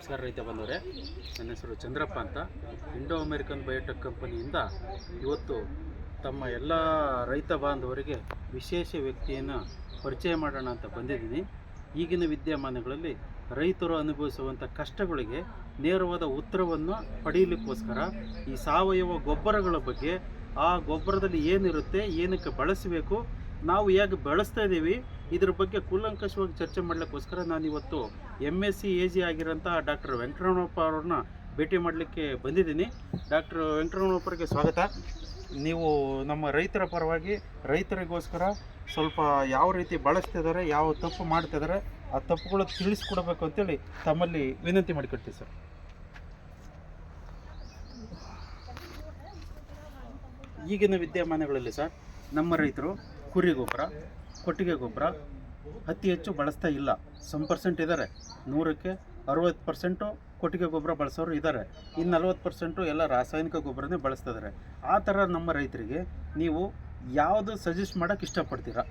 ನಮಸ್ಕಾರ ರೈತ ಬಂದವರೆ ನನ್ನ ಹೆಸರು ಚಂದ್ರಪ್ಪ ಅಂತ. ಇಂಡೋ ಅಮೇರಿಕನ್ ಬಯೋಟೆಕ್ ಕಂಪನಿಯಿಂದ ಇವತ್ತು ತಮ್ಮ ಎಲ್ಲ ರೈತ ಬಾಂಧವರಿಗೆ ವಿಶೇಷ ವ್ಯಕ್ತಿಯನ್ನು ಪರಿಚಯ ಮಾಡೋಣ ಅಂತ ಬಂದಿದ್ದೀನಿ. ಈಗಿನ ವಿದ್ಯಮಾನಗಳಲ್ಲಿ ರೈತರು ಅನುಭವಿಸುವಂಥ ಕಷ್ಟಗಳಿಗೆ ನೇರವಾದ ಉತ್ತರವನ್ನು ಪಡೆಯಲಿಕ್ಕೋಸ್ಕರ ಈ ಸಾವಯವ ಗೊಬ್ಬರಗಳ ಬಗ್ಗೆ ಆ ಗೊಬ್ಬರದಲ್ಲಿ ಏನಿರುತ್ತೆ, ಏನಕ್ಕೆ ಬಳಸಬೇಕು, ನಾವು ಹೇಗೆ ಬಳಸ್ತಾ ಇದ್ದೀವಿ ಇದ್ರ ಬಗ್ಗೆ ಕೂಲಂಕಷವಾಗಿ ಚರ್ಚೆ ಮಾಡಲಿಕ್ಕೋಸ್ಕರ ನಾನಿವತ್ತು M S C A G ಆಗಿರೋಂಥ ಡಾಕ್ಟರ್ ವೆಂಕಟರಮಣಪ್ಪ ಅವ್ರನ್ನ ಭೇಟಿ ಮಾಡಲಿಕ್ಕೆ ಬಂದಿದ್ದೀನಿ. ಡಾಕ್ಟರ್ ವೆಂಕಟರಮಣಪ್ಪರಿಗೆ ಸ್ವಾಗತ. ನೀವು ನಮ್ಮ ರೈತರ ಪರವಾಗಿ ರೈತರಿಗೋಸ್ಕರ ಸ್ವಲ್ಪ ಯಾವ ರೀತಿ ಬಳಸ್ತಿದ್ದಾರೆ, ಯಾವ ತಪ್ಪು ಮಾಡ್ತಿದ್ದಾರೆ, ಆ ತಪ್ಪುಗಳು ತಿಳಿಸ್ಕೊಡ್ಬೇಕು ಅಂತೇಳಿ ತಮ್ಮಲ್ಲಿ ವಿನಂತಿ ಮಾಡಿಕೊಡ್ತೀವಿ ಸರ್. ಈಗಿನ ವಿದ್ಯಮಾನಗಳಲ್ಲಿ ಸರ್, ನಮ್ಮ ರೈತರು ಕುರಿ ಗೊಬ್ಬರ ಕೊಟ್ಟಿಗೆ ಗೊಬ್ಬರ ಅತಿ ಹೆಚ್ಚು ಬಳಸ್ತಾ ಇಲ್ಲ. ಸಮ್ ಪರ್ಸೆಂಟ್ ಇದ್ದಾರೆ ನೂರಕ್ಕೆ ಅರವತ್ತು ಪರ್ಸೆಂಟು ಕೊಟ್ಟಿಗೆ ಗೊಬ್ಬರ ಬಳಸೋರು ಇದ್ದಾರೆ ಇನ್ನು ನಲ್ವತ್ತು ಪರ್ಸೆಂಟು ಎಲ್ಲ ರಾಸಾಯನಿಕ ಗೊಬ್ಬರನೇ ಬಳಸ್ತಾ ಇದ್ದಾರೆ ಆ ಥರ ನಮ್ಮ ರೈತರಿಗೆ ನೀವು ಯಾವುದು ಸಜೆಸ್ಟ್ ಮಾಡೋಕ್ಕೆ ಇಷ್ಟಪಡ್ತೀರಾ?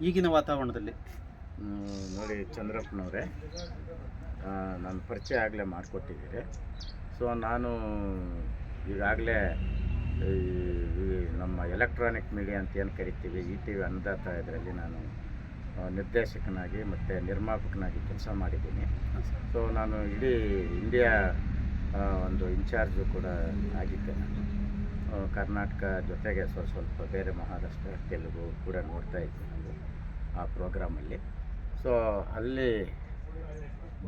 ಈಗಿನ ವಾತಾವರಣದಲ್ಲಿ. ನೋಡಿ ಚಂದ್ರಪ್ಪನವರೇ ನನ್ನ ಪರಿಚಯ ಆಗಲೇ ಮಾಡಿಕೊಟ್ಟಿದ್ದೀರಿ. ಸೊ, ನಾನು ಈಗಾಗಲೇ ಈ ನಮ್ಮ ಎಲೆಕ್ಟ್ರಾನಿಕ್ ಮೀಡಿಯಾ ಅಂತ ಏನು ಕರಿತೀವಿ ಈ ಟಿ ವಿ ಅನ್ನದಾತ ಇದರಲ್ಲಿ ನಾನು ನಿರ್ದೇಶಕನಾಗಿ ಮತ್ತು ನಿರ್ಮಾಪಕನಾಗಿ ಕೆಲಸ ಮಾಡಿದ್ದೀನಿ. ಸೊ ನಾನು ಇಡೀ ಇಂಡಿಯಾ ಒಂದು ಇನ್ಚಾರ್ಜು ಕೂಡ ಆಗಿದ್ದೆ ನಾನು. ಕರ್ನಾಟಕ ಜೊತೆಗೆ ಸ್ವಲ್ಪ ಸ್ವಲ್ಪ ಬೇರೆ ಮಹಾರಾಷ್ಟ್ರ ತೆಲುಗು ಕೂಡ ನೋಡ್ತಾ ಇದ್ದೆ ನಾವು ಆ ಪ್ರೋಗ್ರಾಮಲ್ಲಿ. ಸೊ ಅಲ್ಲಿ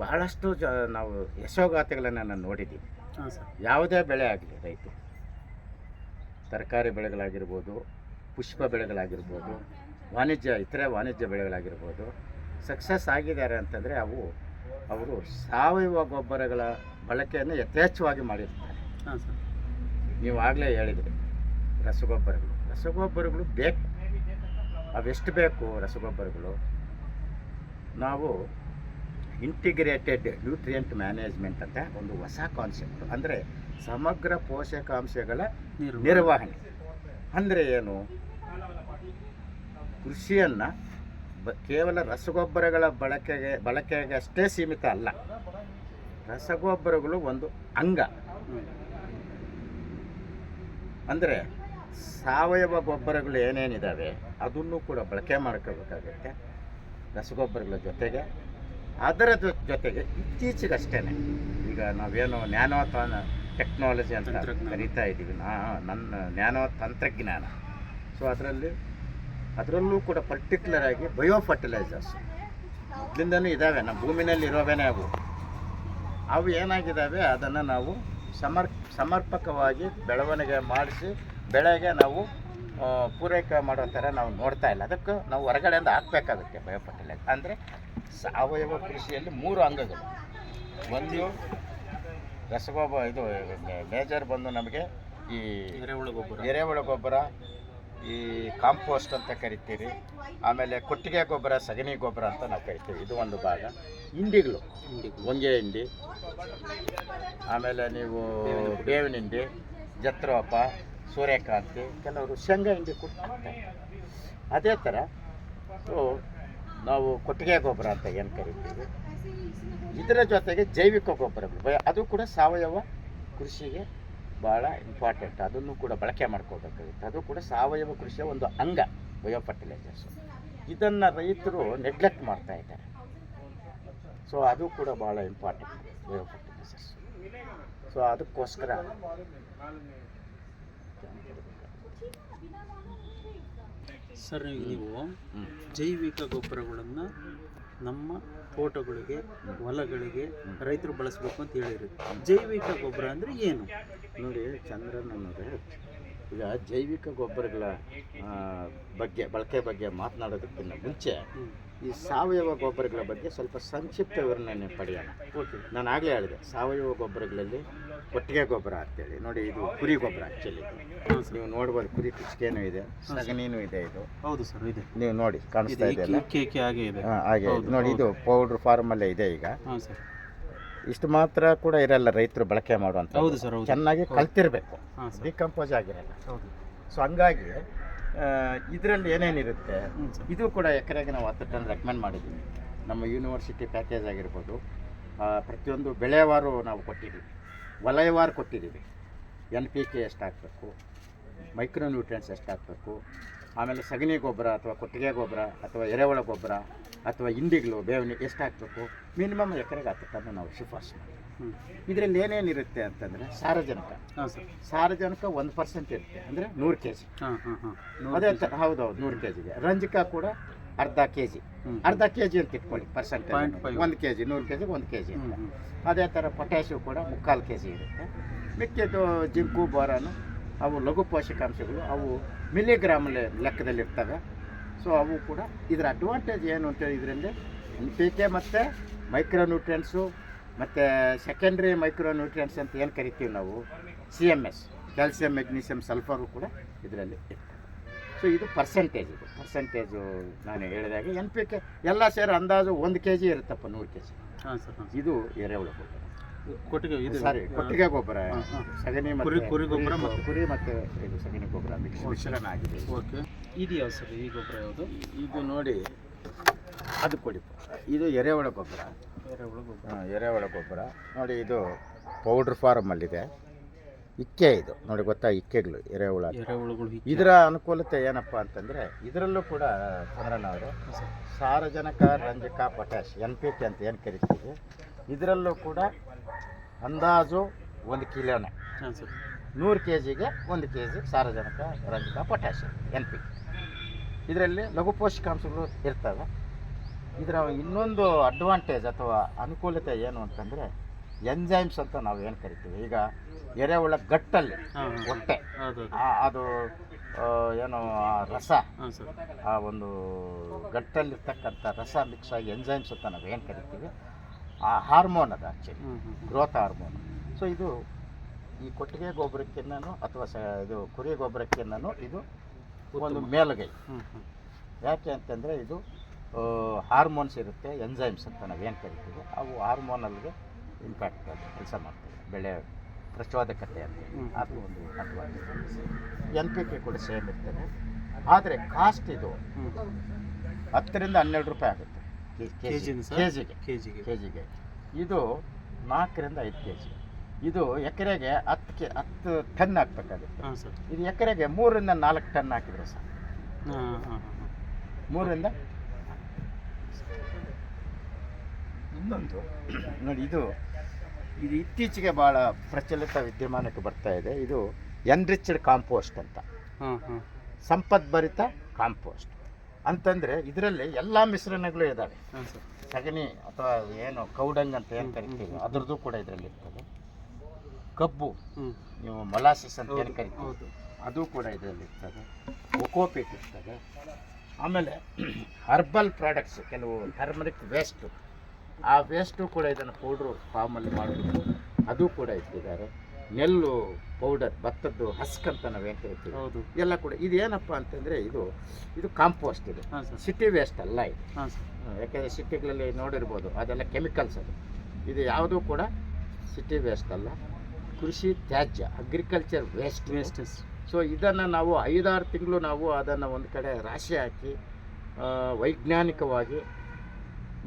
ಬಹಳಷ್ಟು ಜ ನಾವು ಯಶೋಗಾಥೆಗಳನ್ನು ನಾನು ನೋಡಿದ್ದೀವಿ ಯಾವುದೇ ಬೆಳೆ ಆಗಲಿ ರೈತ ತರಕಾರಿ ಬೆಳೆಗಳಾಗಿರ್ಬೋದು ಪುಷ್ಪ ಬೆಳೆಗಳಾಗಿರ್ಬೋದು ವಾಣಿಜ್ಯ ಇತರೆ ವಾಣಿಜ್ಯ ಬೆಳೆಗಳಾಗಿರ್ಬೋದು ಸಕ್ಸಸ್ ಆಗಿದ್ದಾರೆ ಅಂತಂದರೆ ಅವು ಅವರು ಸಾವಯವ ಗೊಬ್ಬರಗಳ ಬಳಕೆಯನ್ನು ಯಥೇಚ್ಛವಾಗಿ ಮಾಡಿರ್ತಾರೆ. ಹಾಂ ಸರ್. ನೀವು ಆಗಲೇ ಹೇಳಿದ್ರಿ ರಸಗೊಬ್ಬರಗಳು. ರಸಗೊಬ್ಬರಗಳು ಬೇಕು. ಅವೆಷ್ಟು ಬೇಕು ರಸಗೊಬ್ಬರಗಳು? ನಾವು ಇಂಟಿಗ್ರೇಟೆಡ್ ನ್ಯೂಟ್ರಿಯೆಂಟ್ ಮ್ಯಾನೇಜ್ಮೆಂಟ್ ಅಂತ ಒಂದು ಹೊಸ ಕಾನ್ಸೆಪ್ಟ್ ಅಂದರೆ ಸಮಗ್ರ ಪೋಷಕಾಂಶಗಳ ನೀರು ನಿರ್ವಹಣೆ. ಅಂದರೆ ಏನು? ಕೃಷಿಯನ್ನು ಬ ಕೇವಲ ರಸಗೊಬ್ಬರಗಳ ಬಳಕೆಗೆ ಬಳಕೆಗೆ ಅಷ್ಟೇ ಸೀಮಿತ ಅಲ್ಲ. ರಸಗೊಬ್ಬರಗಳು ಒಂದು ಅಂಗ. ಅಂದರೆ ಸಾವಯವ ಗೊಬ್ಬರಗಳು ಏನೇನಿದ್ದಾವೆ ಅದನ್ನು ಕೂಡ ಬಳಕೆ ಮಾಡ್ಕೋಬೇಕಾಗುತ್ತೆ ರಸಗೊಬ್ಬರಗಳ ಜೊತೆಗೆ. ಅದರ ಜೊತೆಗೆ ಇತ್ತೀಚೆಗಷ್ಟೇ ಈಗ ನಾವೇನು ನ್ಯಾನೋ ತಾನ ಟೆಕ್ನಾಲಜಿ ಅಂತ. ಕರಿತಾ ಇದ್ದೀವಿ. ನಾ ನನ್ನ ಜ್ಞಾನ ತಂತ್ರಜ್ಞಾನ. ಸೊ ಅದರಲ್ಲಿ ಅದರಲ್ಲೂ ಕೂಡ ಪರ್ಟಿಕ್ಯುಲರ್ ಆಗಿ ಬಯೋ ಫರ್ಟಿಲೈಸರ್ಸ್ ಮೊದಲಿಂದನೂ ಇದ್ದಾವೆ ನಮ್ಮ ಭೂಮಿನಲ್ಲಿ ಇರೋವೇನೆ ಅವು. ಅವು ಏನಾಗಿದ್ದಾವೆ ಅದನ್ನು ನಾವು ಸಮರ್ ಸಮರ್ಪಕವಾಗಿ ಬೆಳವಣಿಗೆ ಮಾಡಿಸಿ ಬೆಳೆಗೆ ನಾವು ಪೂರೈಕೆ ಮಾಡೋ ಥರ ನಾವು ನೋಡ್ತಾ ಇಲ್ಲ. ಅದಕ್ಕೆ ನಾವು ಹೊರಗಡೆಯಿಂದ ಹಾಕಬೇಕಾಗುತ್ತೆ ಬಯೋ ಫರ್ಟಿಲೈಸರ್ ಅಂದರೆ ಸಾವಯವ ಕೃಷಿಯಲ್ಲಿ ಮೂರು ಅಂಗಗಳು. ಒಂದು ರಸಗೊಬ್ಬರ ಇದು ಮೇಜರ್ ಬಂದು ನಮಗೆ ಈ ಎರೆಹುಳು ಗೊಬ್ಬರ. ಎರೆಹುಳ ಗೊಬ್ಬರ ಈ ಕಾಂಪೋಸ್ಟ್ ಅಂತ ಕರಿತೀವಿ ಆಮೇಲೆ ಕೊಟ್ಟಿಗೆ ಗೊಬ್ಬರ ಸಗಣಿ ಗೊಬ್ಬರ ಅಂತ ನಾವು ಕರಿತೀವಿ. ಇದು ಒಂದು ಭಾಗ. ಹಿಂಡಿಗಳು. ಹೊಂಗೆ ಹಿಂಡಿ. ಆಮೇಲೆ ನೀವು ಬೇವಿನ ಹಿಂಡಿ ಜತ್ರೋಪ ಸೂರ್ಯಕಾಂತಿ ಕೆಲವರು ಶೇಂಗಾ ಹಿಂಡಿ ಕೂಡ ಅದೇ ಥರ ಸೊ ನಾವು ಕೊಟ್ಟಿಗೆ ಗೊಬ್ಬರ ಅಂತ ಏನು ಕರಿತೀವಿ? ಇದರ ಜೊತೆಗೆ ಜೈವಿಕ ಗೊಬ್ಬರಗಳು. ಬಯ- ಅದು ಕೂಡ ಸಾವಯವ ಕೃಷಿಗೆ ಭಾಳ ಇಂಪಾರ್ಟೆಂಟ್ ಅದನ್ನು ಕೂಡ ಬಳಕೆ ಮಾಡ್ಕೋಬೇಕಾಗುತ್ತೆ. ಅದು ಕೂಡ ಸಾವಯವ ಕೃಷಿಯ ಒಂದು ಅಂಗ ಬಯೋ ಫರ್ಟಿಲೈಸರ್ಸ್ ಇದನ್ನು ರೈತರು ನೆಗ್ಲೆಕ್ಟ್ ಮಾಡ್ತಾ ಇದ್ದಾರೆ. ಸೊ ಅದು ಕೂಡ ಭಾಳ ಇಂಪಾರ್ಟೆಂಟ್ ಬಯೋ ಫರ್ಟಿಲೈಸರ್ಸ್ ಸೊ ಅದಕ್ಕೋಸ್ಕರ ಸರ್ ನೀವು. ಜೈವಿಕ ಗೊಬ್ಬರಗಳನ್ನು ನಮ್ಮ ತೋಟಗಳಿಗೆ ಹೊಲಗಳಿಗೆ ರೈತರು ಬಳಸಬೇಕು ಅಂತ ಹೇಳಿದ್ರು. ಜೈವಿಕ ಗೊಬ್ಬರ ಅಂದರೆ ಏನು? ನೋಡಿ ಚಂದ್ರನ್ ಅನ್ನೋದು ಈಗ ಜೈವಿಕ ಗೊಬ್ಬರಗಳ ಬಗ್ಗೆ ಬಳಕೆ ಬಗ್ಗೆ ಮಾತನಾಡೋದಕ್ಕಿಂತ ಮುಂಚೆ. ಈ ಸಾವಯವ ಗೊಬ್ಬರಗಳ ಬಗ್ಗೆ ಸ್ವಲ್ಪ ಸಂಕ್ಷಿಪ್ತ ವಿವರಣೆ ಪಡೆಯೋಣ. ಓಕೆ ನಾನು ಆಗಲೇ ಹೇಳಿದೆ ಸಾವಯವ ಗೊಬ್ಬರಗಳಲ್ಲಿ ಕೊಟ್ಟಿಗೆ ಗೊಬ್ಬರ ಅಂತೇಳಿ. ನೋಡಿ ಇದು ಕುರಿ ಗೊಬ್ಬರ ಆ್ಯಕ್ಚುಲಿ ನೀವು ನೋಡ್ಬೋದು ಕುರಿ ಕುಚ್ಕೇನೂ ಇದೆ ಸಗಣಿನೂ ಇದೆ ಇದು. ಹೌದು ಸರ್ ಇದೆ. ನೀವು ನೋಡಿ ಇದೆ. ಕಾಣಿಸ್ತಾ ಇಕ್ಕಿ ಹಾಗೆ ಇದೆ? ಹಾಂ ಹಾಗೆ ನೋಡಿ ಇದು ಪೌಡ್ರ್ ಫಾರ್ಮಲ್ಲೇ ಇದೆ ಈಗ. ಇಷ್ಟು ಮಾತ್ರ ಕೂಡ ಇರಲ್ಲ ರೈತರು ಬಳಕೆ ಮಾಡುವಂಥ ಹೌದು ಸರ್ ಚೆನ್ನಾಗಿ ಕಲ್ತಿರ್ಬೇಕು. ಡಿಕಂಪೋಸ್ ಆಗಿರಲ್ಲ. ಹೌದು. ಸೊ ಹಂಗಾಗಿ ಇದರಲ್ಲಿ ಏನೇನಿರುತ್ತೆ? ಇದು ಕೂಡ ಎಕರೆಗೆ ನಾವು ಹತ್ತು ಟನ್ ರೆಕಮೆಂಡ್ ಮಾಡಿದ್ದೀವಿ ನಮ್ಮ ಯೂನಿವರ್ಸಿಟಿ ಪ್ಯಾಕೇಜ್ ಆಗಿರ್ಬೋದು. ಪ್ರತಿಯೊಂದು ಬೆಳೆವಾರು ನಾವು ಕೊಟ್ಟಿದ್ದೀವಿ. ವಲಯವಾರು ಕೊಟ್ಟಿದ್ದೀವಿ. ಎನ್ ಪಿ ಕೆ ಎಷ್ಟು ಹಾಕಬೇಕು ಮೈಕ್ರೋ ನ್ಯೂಟ್ರಿಯೆಂಟ್ಸ್ ಎಷ್ಟು ಆಮೇಲೆ ಸಗಣಿ ಗೊಬ್ಬರ ಅಥವಾ ಕೊಟ್ಟಿಗೆ ಗೊಬ್ಬರ ಅಥವಾ ಎರೆಹುಳ ಗೊಬ್ಬರ ಅಥವಾ ಹಿಂಡಿಗಳು ಬೇವಿನ ಎಷ್ಟು ಮಿನಿಮಮ್ ಎಕರೆಗೆ ಹತ್ತು ಟನ್ ನಾವು ಶಿಫಾರಸು ಹ್ಞೂ ಇದರಲ್ಲಿ ಏನೇನಿರುತ್ತೆ ಅಂತಂದರೆ ಸಾರಜನಕ. ಸಾರಜನಕ ಒಂದು ಪರ್ಸೆಂಟ್ ಇರುತ್ತೆ. ಅಂದರೆ ನೂರು ಕೆ ಜಿ ಹಾಂ ಹಾಂ. ಹಾಂ ಅದೇ ಹೌದೌದು ನೂರು ಕೆ ಜಿಗೆ ರಂಜಕ ಕೂಡ ಅರ್ಧ ಕೆ ಜಿ ಅರ್ಧ ಕೆ ಜಿ ಅಂತ ಇಟ್ಕೊಳ್ಳಿ ಪರ್ಸೆಂಟ್. ಒಂದು ಕೆ ಜಿ ನೂರು ಕೆ ಜಿಗೆ ಒಂದು ಕೆ ಜಿ ಅದೇ ಥರ ಪೊಟ್ಯಾಶಿಯು ಕೂಡ ಮುಕ್ಕಾಲು ಕೆ ಜಿ ಇರುತ್ತೆ. ಮಿಕ್ಕಿದ್ದು ಜಿಂಕು ಬೋರಾನು ಅವು ಲಘು ಪೋಷಕಾಂಶಗಳು ಅವು ಮಿಲಿಗ್ರಾಮಲ್ಲಿ ಲೆಕ್ಕದಲ್ಲಿ ಇರ್ತವೆ ಸೊ ಅವು ಕೂಡ ಇದರ ಅಡ್ವಾಂಟೇಜ್ ಏನು ಅಂತೇಳಿ ಇದರಿಂದ ಎನ್ ಪಿ ಕೆ ಮತ್ತು ಮೈಕ್ರೋ ನ್ಯೂಟ್ರಿಯೆಂಟ್ಸು ಮತ್ತು ಸೆಕೆಂಡ್ರಿ ಮೈಕ್ರೋ ನ್ಯೂಟ್ರಿಯೆಂಟ್ಸ್ ಅಂತ ಏನು ಕರಿತೀವಿ ನಾವು? C M S calcium magnesium sulphur ಕೂಡ ಇದರಲ್ಲಿ ಇರ್ತದೆ. ಸೊ ಇದು ಪರ್ಸೆಂಟೇಜ್ ಇದು ಪರ್ಸೆಂಟೇಜು ನಾನು ಹೇಳಿದಾಗ ಎನ್ ಪಿ ಕೆ ಎಲ್ಲ ಸೇರಿ ಅಂದಾಜು ಒಂದು ಕೆ ಜಿ ಇರುತ್ತಪ್ಪ ನೂರು ಕೆ ಜಿ ಹಾಂ ಸರ್. ಇದು ಎರೆಹುಳ ಗೊಬ್ಬರ. ಕೊಟ್ಟಿಗೆ ಇದು ಸಾರಿ ಕೊಟ್ಟಿಗೆ ಗೊಬ್ಬರ. ಸಗಣಿ ಕುರಿ ಮತ್ತೆ ಕುರಿ ಗೊಬ್ಬರ ಕುರಿ- ಮತ್ತು ಕುರಿ ಮತ್ತು ಇದು ಸಗಣಿ ಗೊಬ್ಬರ ಮಿಕ್ಸ್ ಮಿಶ್ರಣ ಆಗಿದೆ. ಓಕೆ. ಇದು ಯಾವ ಸರ್ ಈ ಗೊಬ್ಬರ ಯಾವುದು? ಇದು ನೋಡಿ ಅದು ಕೊಡಿ ಇದು ಎರೆಹುಳ ಗೊಬ್ಬರ. ಹಾ, ಎರೆಹುಳ ಗೊಬ್ಬರ. ನೋಡಿ ಇದು ಪೌಡ್ರ್ ಫಾರ್ಮಲ್ಲಿದೆ ಇಕ್ಕೆ ಇದು. ನೋಡಿ ಗೊತ್ತಾ ಇಕ್ಕೆಗಳು ಎರೆಹುಳ ಎರೆಹುಳುಗಳು ಇದರ ಅನುಕೂಲತೆ ಏನಪ್ಪ ಅಂತಂದರೆ ಇದರಲ್ಲೂ ಕೂಡ ಚಂದ್ರಣ್ಣ ಅವರು. ಸಾರಜನಕ ರಂಜಕ ಪೊಟ್ಯಾಶ್ ಎನ್ ಪಿ ಕೆ ಅಂತ ಏನು ಕರಿತೀವಿ ಇದರಲ್ಲೂ ಕೂಡ ಅಂದಾಜು ಒಂದು ಕಿಲೋನೆ. ನೂರು ಕೆ ಜಿಗೆ ಒಂದು ಕೆ ಜಿ ಸಾರಜನಕ ರಂಜಕ ಪೊಟ್ಯಾಶ್ ಎನ್ ಪಿ ಇದರಲ್ಲಿ ಲಘು ಪೋಷಕಾಂಶಗಳು ಇರ್ತವೆ. ಇದರ ಇನ್ನೊಂದು ಅಡ್ವಾಂಟೇಜ್ ಅಥವಾ ಅನುಕೂಲತೆ ಏನು ಅಂತಂದರೆ ಎಂಜೈಮ್ಸ್ ಅಂತ ನಾವು ಏನು ಕರಿತೀವಿ? ಈಗ ಎರೆಹುಳ ಗಟ್ಟಲ್ಲಿ ಹೊಟ್ಟೆ. ಅದು ಏನು ಆ ರಸ. ಆ ಒಂದು ಗಟ್ಟಲ್ಲಿರ್ತಕ್ಕಂಥ ರಸ ಮಿಕ್ಸ್ ಆಗಿ ಎಂಜೈಮ್ಸ್ ಅಂತ ನಾವು ಏನು ಕರಿತೀವಿ? ಆ ಹಾರ್ಮೋನ್ ಅದು ಆ್ಯಕ್ಚುಲಿ ಗ್ರೋತ್ ಹಾರ್ಮೋನ್ ಸೊ ಇದು ಈ ಕೊಟ್ಟಿಗೆ ಗೊಬ್ಬರಕ್ಕಿನ್ನೂ ಅಥವಾ ಸ ಇದು ಕುರಿ ಗೊಬ್ಬರಕ್ಕಿನ್ನೂ ಇದು ಒಂದು ಮೇಲುಗೈ. ಯಾಕೆ ಅಂತಂದರೆ ಇದು ಹಾರ್ಮೋನ್ಸ್ ಇರುತ್ತೆ ಎಂಜೈಮ್ಸ್ ಅಂತ ನಾವು ಏನು ಕರಿತೀವಿ ಅವು ಹಾರ್ಮೋನಲ್ಗೆ ಇಂಪ್ಯಾಕ್ಟ್ ಅದು ಕೆಲಸ ಮಾಡ್ತವೆ. ಬೆಳೆ ಪ್ರಚೋದಕತೆ ಅಂತ ಅದು ಒಂದು ಅಡ್ವಾಂಟೇಜ್ ಎನ್ ಪಿ ಕೆ ಕೂಡ ಸೇಮ್ ಇರ್ತದೆ. ಆದರೆ ಕಾಸ್ಟ್ ಇದು ಹತ್ತರಿಂದ ಹನ್ನೆರಡು ರೂಪಾಯಿ ಆಗುತ್ತೆ? ಕೆ ಜಿಗೆ ಕೆ ಜಿಗೆ. ಕೆ ಜಿಗೆ ಇದು ನಾಲ್ಕರಿಂದ ಐದು ಕೆ ಜಿ. ಇದು ಎಕರೆಗೆ ಹತ್ತು ಕೆ ಹತ್ತು ಟನ್ ಹಾಕ್ಬೇಕಾಗುತ್ತೆ ಇದು ಎಕರೆಗೆ ಮೂರರಿಂದ ನಾಲ್ಕು ಟನ್ ಹಾಕಿದ್ರೆ ಸರ್ ಮೂರರಿಂದ ಇನ್ನೊಂದು. ನೋಡಿ ಇದು ಇದು ಇತ್ತೀಚೆಗೆ ಭಾಳ ಪ್ರಚಲಿತ ವಿದ್ಯಮಾನಕ್ಕೆ ಬರ್ತಾ ಇದೆ. ಇದು ಎನ್ರಿಚ್ಡ್ ಕಾಂಪೋಸ್ಟ್ ಅಂತ. ಸಂಪದ್ಭರಿತ ಕಾಂಪೋಸ್ಟ್. ಅಂತಂದರೆ ಇದರಲ್ಲಿ ಎಲ್ಲ ಮಿಶ್ರಣಗಳು ಇದ್ದಾವೆ ಸಗಣಿ ಅಥವಾ ಏನು ಕೌಡಂಗ್ ಅಂತ ಏನು ಕರಿತೀವಿ ಅದ್ರದ್ದು ಕೂಡ ಇದರಲ್ಲಿ ಇರ್ತದೆ. ಕಬ್ಬು ನೀವು ಮೊಲಾಸಿಸ್ ಅಂತ ಏನು ಕರಿತೀವಿ ಅದು ಕೂಡ ಇದರಲ್ಲಿ ಇರ್ತದೆ. ಒಕೋಪಿಟ್ ಇರ್ತದೆ. ಆಮೇಲೆ ಹರ್ಬಲ್ ಪ್ರಾಡಕ್ಟ್ಸ್ ಕೆಲವು ಟರ್ಮರಿಕ್ ವೇಸ್ಟು ಆ ವೇಸ್ಟು ಕೂಡ ಇದನ್ನು ಪೌಡ್ರು ಫಾರ್ಮಲ್ಲಿ ಮಾಡೋದು ಅದು ಕೂಡ ಇಟ್ಟಿದ್ದಾರೆ. ನೆಲ್ಲು ಪೌಡರ್ ಭತ್ತದ್ದು ಹಸ್ಕಂತ ಅಂತ ನಾವೇನು ಕರಿತೀವಿ ಹೌದು. ಎಲ್ಲ ಕೂಡ ಇದು ಏನಪ್ಪ ಅಂತಂದರೆ ಇದು ಇದು ಕಾಂಪೋಸ್ಟ್ ಇದು. ಸಿಟಿ ವೇಸ್ಟ್ ಅಲ್ಲ ಇದು. ಯಾಕೆಂದರೆ ಸಿಟಿಗಳಲ್ಲಿ ನೋಡಿರ್ಬೋದು ಅದೆಲ್ಲ ಕೆಮಿಕಲ್ಸ್ ಅದು. ಇದು ಯಾವುದೂ ಕೂಡ ಸಿಟಿ ವೇಸ್ಟ್ ಅಲ್ಲ. ಕೃಷಿ ತ್ಯಾಜ್ಯ ಅಗ್ರಿಕಲ್ಚರ್ ವೇಸ್ಟ್ ವೇಸ್ಟಸ್ ಸೊ ಇದನ್ನು ನಾವು ಐದಾರು ತಿಂಗಳು ನಾವು ಅದನ್ನು ಒಂದು ಕಡೆ ರಾಶಿ ಹಾಕಿ ವೈಜ್ಞಾನಿಕವಾಗಿ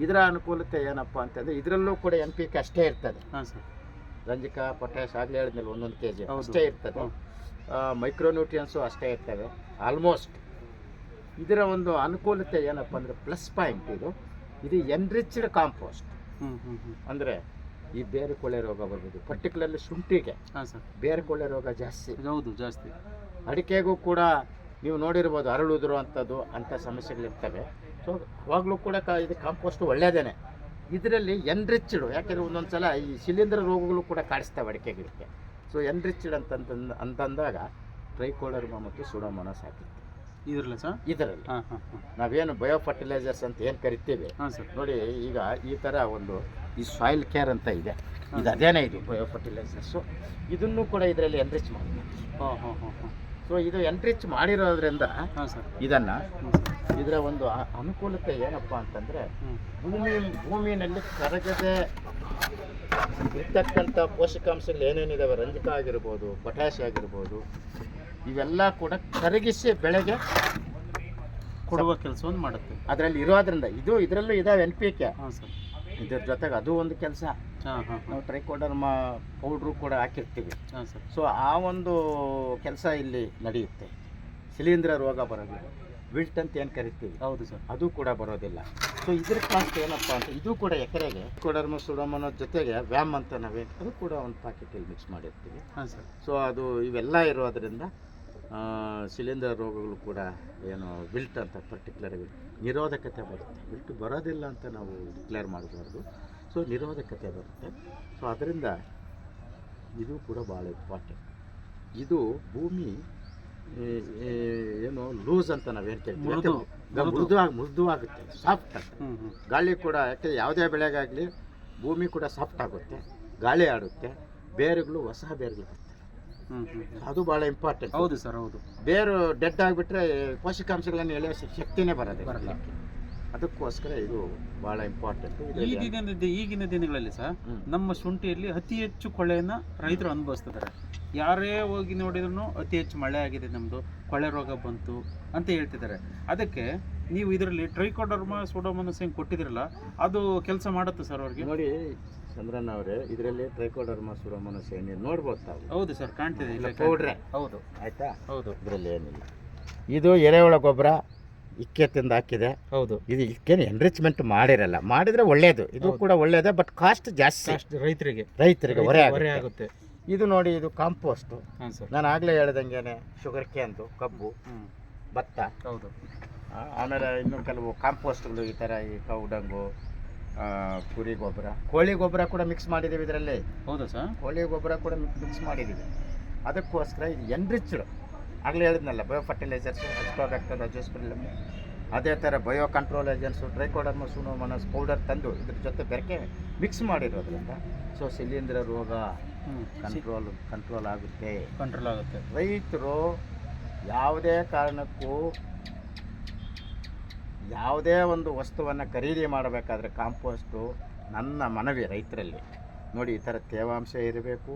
ಇದರ ಅನುಕೂಲತೆ ಏನಪ್ಪ ಅಂತಂದರೆ ಇದರಲ್ಲೂ ಕೂಡ ಎನ್ ಪಿ ಕೆ ಅಷ್ಟೇ ಇರ್ತದೆ. ಹಾಂ ಸರ್. ರಂಜಕ ಪೊಟ್ಯಾಶ್ ಆಗಲೇ ಹೇಳಿದ್ಮೇಲೆ ಒಂದೊಂದು ಕೆ ಜಿ ಹೌದು. ಅಷ್ಟೇ ಇರ್ತದೆ. ಮೈಕ್ರೋನ್ಯೂಟ್ರಿಯನ್ಸು ಅಷ್ಟೇ ಇರ್ತವೆ. ಆಲ್ಮೋಸ್ಟ್ ಇದರ ಒಂದು ಅನುಕೂಲತೆ ಏನಪ್ಪ ಅಂದರೆ ಪ್ಲಸ್ ಪಾಯಿಂಟ್ ಇದು. ಇದು ಎನ್ರಿಚ್ಡ್ ಕಾಂಪೋಸ್ಟ್ ಹ್ಞೂ ಹ್ಞೂ ಹ್ಞೂ ಅಂದರೆ ಈ ಬೇರೆ ಕೊಳೆ ರೋಗ ಬರ್ಬೋದು. ಪರ್ಟಿಕ್ಯುಲರ್ಲಿ ಶುಂಠಿಗೆ ಹಾಂ ಸರ್. ಬೇರೆ ಕೊಳೆ ರೋಗ ಜಾಸ್ತಿ. ಹೌದು ಜಾಸ್ತಿ. ಅಡಿಕೆಗೂ ಕೂಡ ನೀವು ನೋಡಿರ್ಬೋದು ಅರಳುದ್ರು ಅಂಥದ್ದು ಅಂಥ ಸಮಸ್ಯೆಗಳಿರ್ತವೆ. ಸೊ ಅವಾಗಲೂ ಕೂಡ ಕ ಇದು ಕಾಂಪೋಸ್ಟ್ ಒಳ್ಳೆಯದೇನೆ. ಇದರಲ್ಲಿ ಎನ್ರಿಚ್ಡ್ ಯಾಕೆಂದರೆ ಒಂದೊಂದು ಸಲ ಈ ಶಿಲೀಂಧ್ರ ರೋಗಗಳು ಕೂಡ ಕಾಡಿಸ್ತಾವೆ ಅಡಿಕೆ ಗಿಡಕ್ಕೆ ಸೊ ಎನ್ರಿಚ್ಡ್ ಅಂತಂತಂದು ಅಂತಂದಾಗ ಟ್ರೈಕೋಡರ್ಮ ಮತ್ತು ಸುಡೋಮೋನಸ್ ಹಾಕಿತ್ತು ಇದರಲ್ಲಿ ಸರ್? ಇದರಲ್ಲಿ. ಹಾಂ ಹಾಂ ಹಾಂ. ನಾವೇನು ಬಯೋ ಫರ್ಟಿಲೈಸರ್ಸ್ ಅಂತ ಏನು ಕರಿತೀವಿ? ಹಾಂ ಸರ್. ನೋಡಿ ಈಗ ಈ ಥರ ಒಂದು ಈ ಸಾಯಿಲ್ ಕೇರ್ ಅಂತ ಇದೆ. ಇದು ಅದೇನೇ ಇದು ಬಯೋ ಫರ್ಟಿಲೈಸರ್ಸು ಇದನ್ನು ಕೂಡ ಇದರಲ್ಲಿ ಎನ್ರಿಚ್ ಮಾಡಿ ಹಾಂ ಹಾಂ ಹಾಂ ಹಾಂ. ಸೊ ಇದು ಎನ್ರಿಚ್ ಮಾಡಿರೋದ್ರಿಂದ ಹಾಂ ಸರ್. ಇದನ್ನು ಇದರ ಒಂದು ಅನುಕೂಲತೆ ಏನಪ್ಪ ಅಂತಂದರೆ ಭೂಮಿ ಭೂಮಿನಲ್ಲಿ ಕರಗದೆ ಇರ್ತಕ್ಕಂಥ ಪೋಷಕಾಂಶಗಳು ಏನೇನಿದಾವೆ? ರಂಜಕ ಆಗಿರ್ಬೋದು ಪೊಟ್ಯಾಶ್ ಆಗಿರ್ಬೋದು ಇವೆಲ್ಲ ಕೂಡ ಕರಗಿಸಿ ಬೆಳೆಗೆ ಕೊಡುವ ಕೆಲಸವನ್ನು ಮಾಡುತ್ತೆ. ಅದರಲ್ಲಿ ಇರೋದ್ರಿಂದ ಇದು ಇದರಲ್ಲೂ ಇದಾವೆ ಎನ್ ಪಿ ಕೆ. ಇದ್ರ ಜೊತೆಗೆ ಅದು ಒಂದು ಕೆಲಸ. ಹಾಂ ಹಾಂ ಹಾಂ. ನಾವು ಟ್ರೈಕೋಡರ್ಮ ಪೌಡ್ರು ಕೂಡ ಹಾಕಿರ್ತೀವಿ. ಸೊ ಆ ಒಂದು ಕೆಲಸ ಇಲ್ಲಿ ನಡೆಯುತ್ತೆ. ಶಿಲೀಂಧ್ರ ರೋಗ ಬರೋದಿಲ್ಲ ವಿಲ್ಟ್ ಅಂತ ಏನು ಕರಿತೀವಿ? ಹೌದು ಸರ್. ಅದು ಕೂಡ ಬರೋದಿಲ್ಲ. ಸೊ ಇದ್ರ ಕಾಸ್ಟ್ ಏನಪ್ಪ ಅಂತ ಇದು ಕೂಡ ಎಕರೆಗೆ ಕೊಡರ್ಮ ಸುಡಮನ ಜೊತೆಗೆ ವ್ಯಾಮ್ ಅಂತ ನಾವೇ ಅದು ಕೂಡ ಒಂದು ಪ್ಯಾಕೆಟಲ್ಲಿ ಮಿಕ್ಸ್ ಮಾಡಿರ್ತೀವಿ. ಹಾಂ ಸರ್. ಸೊ ಅದು ಇವೆಲ್ಲ ಇರೋದರಿಂದ ಶಿಲೀಂಧ್ರ ರೋಗಗಳು ಕೂಡ ಏನು ವಿಲ್ಟ್ ಅಂತ ಪರ್ಟಿಕ್ಯುಲರ್ ನಿರೋಧಕತೆ ಬರುತ್ತೆ. ವಿಲ್ಟ್ ಬರೋದಿಲ್ಲ ಅಂತ ನಾವು ಡಿಕ್ಲೇರ್ ಮಾಡಬಾರ್ದು. ಸೊ ನಿರೋಧಕತೆ ಬರುತ್ತೆ. ಸೊ ಅದರಿಂದ ಇದು ಕೂಡ ಭಾಳ ಇಂಪಾರ್ಟೆಂಟ್ ಇದು ಭೂಮಿ ಏನು ಲೂಸ್ ಅಂತ ನಾವು ಹೇಳ್ತೇವೆ ಮೃದು. ಆಗಿ ಮೃದು. ಆಗುತ್ತೆ. ಸಾಫ್ಟ್ ಆಗುತ್ತೆ ಗಾಳಿ ಕೂಡ ಯಾಕೆ ಯಾವುದೇ ಬೆಳೆಗಾಗಲಿ ಭೂಮಿ ಕೂಡ ಸಾಫ್ಟ್ ಆಗುತ್ತೆ ಗಾಳಿ ಆಡುತ್ತೆ ಬೇರುಗಳು ಹೊಸ ಬೇರುಗಳು ಅದು ಭಾಳ ಇಂಪಾರ್ಟೆಂಟ್ ಹೌದು ಸರ್ ಹೌದು. ಬೇರು ಡೆಡ್ ಆಗಿಬಿಟ್ರೆ ಪೋಷಕಾಂಶಗಳನ್ನು ಎಳೆಯೋ ಶಕ್ತಿನೇ ಬರೋದೇ ಬರಲ್ಲ. ಅದಕ್ಕೋಸ್ಕರ ಇದು ಬಹಳ ಇಂಪಾರ್ಟೆಂಟ್ ಈಗಿನ ದಿನ ಈಗಿನ ದಿನಗಳಲ್ಲಿ ಸರ್ ನಮ್ಮ ಶುಂಠಿಯಲ್ಲಿ ಅತಿ ಹೆಚ್ಚು ಕೊಳೆಯನ್ನು ರೈತರು ಅನುಭವಿಸ್ತಿದ್ದಾರೆ. ಯಾರೇ ಹೋಗಿ ನೋಡಿದ್ರು ಅತಿ ಹೆಚ್ಚು ಮಳೆ ಆಗಿದೆ ನಮ್ಮದು ಕೊಳೆ ರೋಗ ಬಂತು ಅಂತ ಹೇಳ್ತಿದ್ದಾರೆ. ಅದಕ್ಕೆ ನೀವು ಇದರಲ್ಲಿ ಟ್ರೈಕೋಡರ್ಮ ಸೋಡೋಮನಸ್ ಹೆಂಗೆ ಕೊಟ್ಟಿದ್ರಲ್ಲ ಅದು ಕೆಲಸ ಮಾಡುತ್ತೆ ಸರ್ ಅವ್ರಿಗೆ? ನೋಡಿ ಚಂದ್ರನ್ ಅವರೇ ಇದರಲ್ಲಿ ಟ್ರೈಕೋಡರ್ಮ ಸೋಡೋಮನಸ್ ಏನಿದೆ ನೋಡ್ಬೋದು ತಾವು. ಹೌದು ಸರ್ ಕಾಣ್ತಿದೆ ಇಲ್ಲ ಪೌಡ್ರೆ ಹೌದು. ಆಯ್ತಾ? ಹೌದು. ಇದರಲ್ಲಿ ಏನಿಲ್ಲ. ಇದು ಎರೆಹುಳ ಗೊಬ್ಬರ ಇಕ್ಕೆ ತಿಂದ ಹಾಕಿದೆ. ಹೌದು. ಇದು ಇಕ್ಕೇನು ಎನ್ರಿಚ್ಮೆಂಟ್ ಮಾಡಿರಲ್ಲ. ಮಾಡಿದ್ರೆ ಒಳ್ಳೇದು. ಇದು ಕೂಡ ಒಳ್ಳೇದೇ ಬಟ್ ಕಾಸ್ಟ್ ಜಾಸ್ತಿ. ರೈತರಿಗೆ. ರೈತರಿಗೆ ಹೊರೆ ಆಗುತ್ತೆ. ಇದು ನೋಡಿ ಇದು ಕಾಂಪೋಸ್ಟು. ಹಾಂ ಸರ್. ನಾನು ಆಗಲೇ ಹೇಳ್ದಂಗೆ ಶುಗರ್ ಕ್ಯಾನ್ದು ಕಬ್ಬು ಹ್ಞೂ ಭತ್ತ. ಹೌದು. ಆ, ಆಮೇಲೆ ಇನ್ನು ಕೆಲವು ಕಾಂಪೋಸ್ಟ್ಗಳು ಈ ಥರ ಈ ಕೌಡಂಗು ಆ, ಕುರಿ ಗೊಬ್ಬರ. ಕೋಳಿ ಗೊಬ್ಬರ ಕೂಡ ಮಿಕ್ಸ್ ಮಾಡಿದ್ದೀವಿ ಇದರಲ್ಲಿ. ಹೌದು ಸರ್? ಕೋಳಿ ಗೊಬ್ಬರ ಕೂಡ ಮಿಕ್ಸ್ ಮಾಡಿದ್ದೀವಿ. ಅದಕ್ಕೋಸ್ಕರ ಇದು ಎನ್ರಿಚ್ಡ್. ಆಗಲೇ ಹೇಳಿದ್ನಲ್ಲ ಬಯೋ ಫರ್ಟಿಲೈಸರ್ಸು ಅಜೋಸ್ಪಿರಲಮ್ ಅದೇ ಥರ bio control agents trichoderma pseudomonas powder ತಂದು ಇದ್ರ ಜೊತೆ ಬೆರಕೆ ಮಿಕ್ಸ್ ಮಾಡಿರೋದ್ರಿಂದ ಸೊ ಶಿಲೀಂಧ್ರ ರೋಗ ಕಂಟ್ರೋಲ್ ಕಂಟ್ರೋಲ್ ಆಗುತ್ತೆ. ಕಂಟ್ರೋಲ್ ಆಗುತ್ತೆ. ರೈತರು ಯಾವುದೇ ಕಾರಣಕ್ಕೂ ಯಾವುದೇ ಒಂದು ವಸ್ತುವನ್ನು ಖರೀದಿ ಮಾಡಬೇಕಾದ್ರೆ ಕಾಂಪೋಸ್ಟು ನನ್ನ ಮನವಿ ರೈತರಲ್ಲಿ. ನೋಡಿ ಈ ಥರ ತೇವಾಂಶ ಇರಬೇಕು.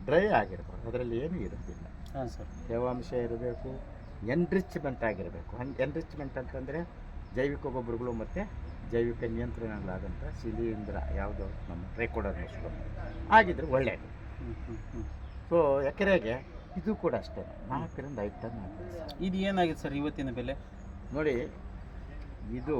ಡ್ರೈ ಆಗಿರಬೇಕು. ಅದರಲ್ಲಿ ಏನೂ ಇರೋದಿಲ್ಲ. ಹಾಂ ಸರ್. ತೇವಾಂಶ ಇರಬೇಕು. ಎನ್ರಿಚ್ಮೆಂಟ್ ಆಗಿರಬೇಕು. ಎನ್ರಿಚ್ಮೆಂಟ್ ಅಂತಂದರೆ ಜೈವಿಕ ಗೊಬ್ಬರಗಳು ಮತ್ತು ಜೈವಿಕ ನಿಯಂತ್ರಣಗಳಾದಂಥ ಶಿಲೀಂಧ್ರ ಯಾವುದು ನಮ್ಮ ಟ್ರೈಕೋಡರ್ ಆಗಿದ್ದರೆ ಒಳ್ಳೆಯದು. ಸೊ ಎಕರೆಗೆ ಇದು ಕೂಡ ಅಷ್ಟೇ. ನಾಲ್ಕರಿಂದ ಐದು ಟನ್ ಇದು ಏನಾಗಿದೆ ಸರ್ ಇವತ್ತಿನ ಬೆಲೆ? ನೋಡಿ ಇದು